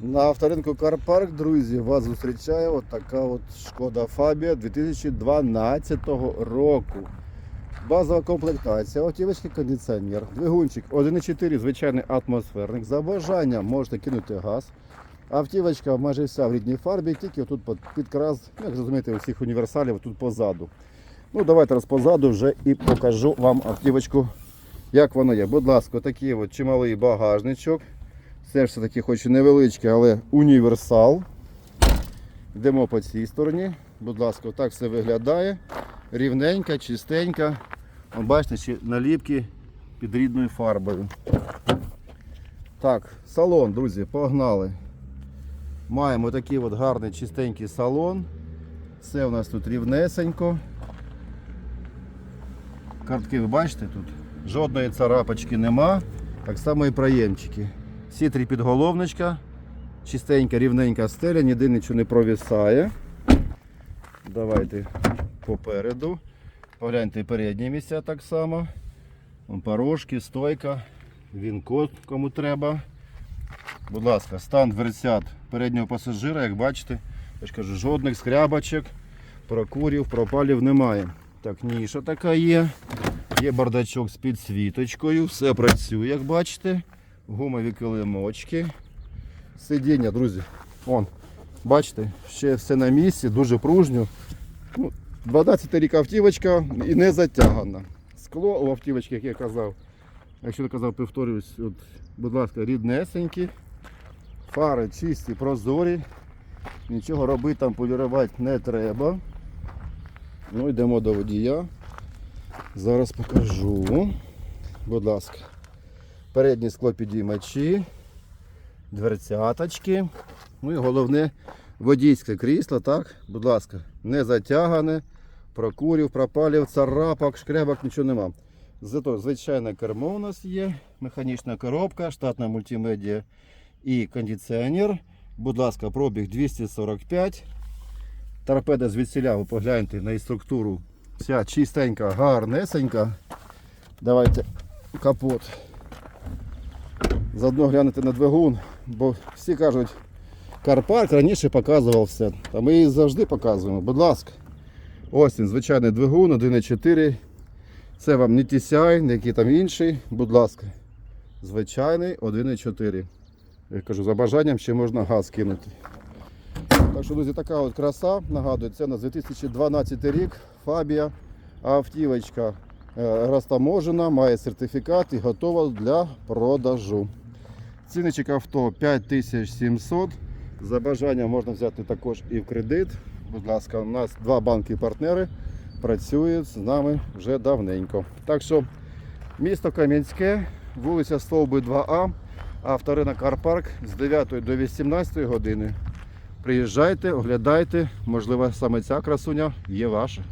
На авторинку Карпарк, друзі, вас зустрічає така от Шкода Фабія 2012 року. Базова комплектація, автівочки кондиціонер, двигунчик 1,4 звичайний атмосферник. За бажанням можете кинути газ. Автівочка майже вся в рідній фарбі, тільки тут підкрас, ну, як зрозумієте, у всіх універсалів тут позаду. Ну, давайте раз позаду вже і покажу вам автівочку, як воно є. Будь ласка, такий от чималий багажничок. Це ж таки хоч і невеличкий, але універсал. Йдемо по цій стороні. Будь ласка, так все виглядає. Рівненька, чистенька. Бачите, ще наліпки під рідною фарбою. Так, салон, друзі, погнали. Маємо такий от гарний чистенький салон. Все у нас тут рівнесенько. Картки ви бачите тут? Жодної царапочки нема. Так само і проємчики. Всі три підголовничка. Чистенька, рівненька стеля, ніде нічого не провісає. Давайте попереду. Погляньте передні місця так само. Вон порожки, стойка, він-код кому треба. Будь ласка, стан дверцят переднього пасажира, як бачите, я ж кажу, жодних скрябочок, прокурів, пропалів немає. Так, ніша така є. Є бардачок з підсвіточкою, все працює, як бачите. Гумові килимочки. Сидіння, друзі. Вон, бачите, ще все на місці, дуже пружньо. Ну, 12 рік автівочка і не затягана. Скло у автівочки, як я казав. Якщо не казав, повторюсь, от, будь ласка, ріднесенькі. Фари чисті, прозорі. Нічого робити там полірувати не треба. Ну, йдемо до водія. Зараз покажу. Будь ласка. Передні склопідіймачі, дверцяточки. Ну і головне водійське крісло, так, будь ласка, не затягане, прокурів, пропалів, царапок, шкребок, нічого нема. Зато звичайне кермо у нас є, механічна коробка, штатна мультимедіа і кондиціонер. Будь ласка, пробіг 245. Торпеда звідсіля, ви погляньте на її структуру. Вся чистенька, гарнесенька. Давайте капот. Заодно глянути на двигун, бо всі кажуть, Карпарк раніше показував все. Та ми її завжди показуємо. Будь ласка. Ось він, звичайний двигун 1.4. Це вам не TCI, не який там інший. Будь ласка. Звичайний 1.4. Я кажу, за бажанням ще можна газ кинути. Так що, друзі, така от краса. Нагадую, це на 2012 рік. Фабія. Автівочка е, розтаможена, має сертифікат і готова для продажу. Ціничок авто 5700. За бажанням можна взяти також і в кредит. Будь ласка, у нас два банки-партнери працюють з нами вже давненько. Так що місто Кам'янське, вулиця Стовби 2А, авторинок Карпарк з 9 до 18 години. Приїжджайте, оглядайте, можливо, саме ця красуня є ваша.